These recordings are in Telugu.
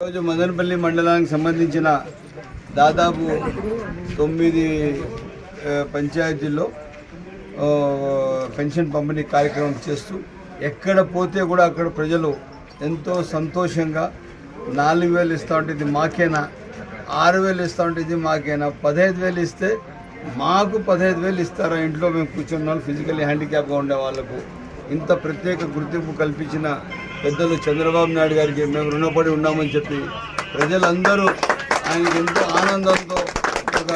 ఈరోజు మదనపల్లి మండలానికి సంబంధించిన దాదాపు తొమ్మిది పంచాయతీల్లో పెన్షన్ పంపిణీ కార్యక్రమం చేస్తూ ఎక్కడ పోతే కూడా అక్కడ ప్రజలు ఎంతో సంతోషంగా నాలుగు వేలు ఇస్తూ ఉంటే ఇది మాకేనా ఆరు వేలు ఇస్తూ ఉంటే ఇది మాకేనా పదహైదు వేలు ఇస్తే మాకు పదహైదు వేలు ఇస్తారా ఇంట్లో మేము కూర్చున్న వాళ్ళు ఫిజికల్లీ హ్యాండిక్యాప్గా ఉండే వాళ్ళకు ఇంత ప్రత్యేక గుర్తింపు కల్పించిన పెద్దలు చంద్రబాబు నాయుడు గారికి మేము రుణపడి ఉన్నామని చెప్పి ప్రజలందరూ ఆయనకి ఎంతో ఆనందంతో ఒక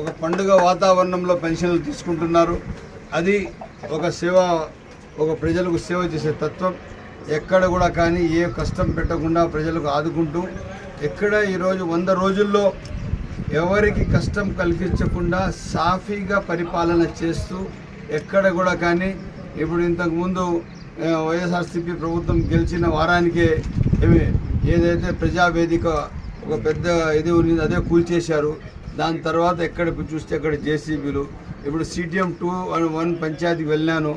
ఒక పండుగ వాతావరణంలో పెన్షన్లు తీసుకుంటున్నారు. అది ఒక సేవ ఒక ప్రజలకు సేవ చేసే తత్వం. ఎక్కడ కూడా కానీ ఏ కష్టం పెట్టకుండా ప్రజలకు ఆదుకుంటూ ఎక్కడ ఈరోజు వంద రోజుల్లో ఎవరికి కష్టం కలిగించకుండా సాఫీగా పరిపాలన చేస్తూ ఎక్కడ కూడా కానీ ఇప్పుడు ఇంతకుముందు వైఎస్ఆర్సీపీ ప్రభుత్వం గెలిచిన వారానికే ఏమి ఏదైతే ప్రజావేదిక ఒక పెద్ద ఇది ఉంది అదే కూల్చేశారు. దాని తర్వాత ఎక్కడ చూస్తే అక్కడ జేసీబీలు. ఇప్పుడు సిటిఎం టూ అండ్ వన్ పంచాయతీకి వెళ్ళాను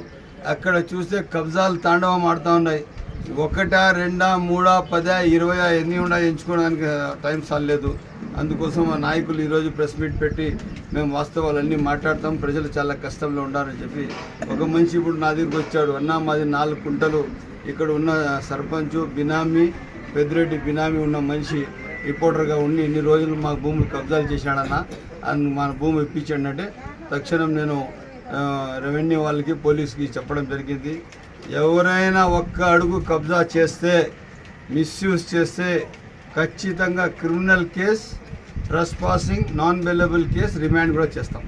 అక్కడ చూస్తే కబ్జాలు తాండవం ఆడుతూ ఉన్నాయి. ఒకటా రెండా మూడా పదా ఇరవై ఎన్ని ఉన్నాయి ఎంచుకోవడానికి టైం సాలేదు అందుకోసం మా నాయకులు ఈరోజు ప్రెస్ మీట్ పెట్టి మేము వాస్తవాలన్నీ మాట్లాడతాం. ప్రజలు చాలా కష్టంలో ఉండాలని చెప్పి ఒక మనిషి ఇప్పుడు నా దగ్గరికి వచ్చాడు. అన్నా మాది నాలుగు కుంటలు. ఇక్కడ ఉన్న సర్పంచ్ బినామీ పెద్దిరెడ్డి బినామీ ఉన్న మనిషి రిపోర్టర్గా ఉండి ఇన్ని రోజులు మా భూములు కబ్జాలు చేశాడన్న అని మన భూమి ఇప్పించాడంటే తక్షణం నేను రెవెన్యూ వాళ్ళకి పోలీస్కి చెప్పడం జరిగింది. ఎవరైనా ఒక్క అడుగు కబ్జా చేస్తే మిస్యూజ్ చేస్తే ఖచ్చితంగా criminal case trespassing non bailable case remand కూడా చేస్తాం.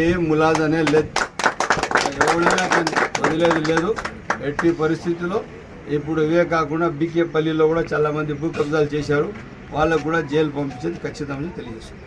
ఏం ములాదనే లేదు. ఎవరైనా కానీ వదిలేది లేదు. ఎట్టి పరిస్థితిలో ఇప్పుడు ఇవే కాకుండా బీకేపల్లిలో కూడా చాలామంది భూ కబ్జాలు చేశారు. వాళ్ళకు కూడా జైలు పంపించేది ఖచ్చితంగా తెలియజేస్తుంది